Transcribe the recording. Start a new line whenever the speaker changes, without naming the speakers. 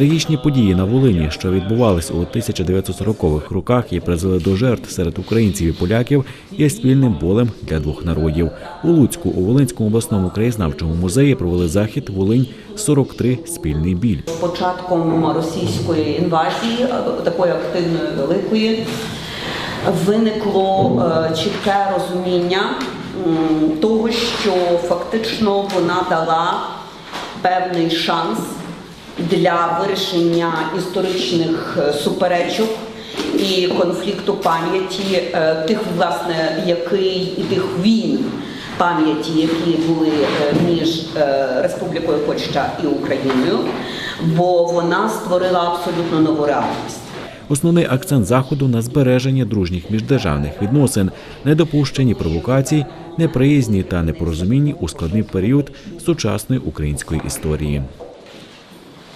Трагічні події на Волині, що відбувались у 1940-х роках і призвели до жертв серед українців і поляків, є спільним болем для двох народів. У Луцьку у Волинському обласному краєзнавчому музеї провели захід Волинь 43 спільний біль.
Початком російської інвазії, е, такої активної великої, виникло е, чітке розуміння того, що фактично вона дала певний шанс для вирішення історичних е, суперечок і конфлікту пам'яті е, тих, власне, який і тих війн пам'яті, які були е, між Республікою Польща і Україною, бо вона створила абсолютно нову реальність.
Основний акцент заходу на збереження дружніх міждержавних відносин, недопущенні провокацій, неприязні та непорозумінні у складний період сучасної української історії.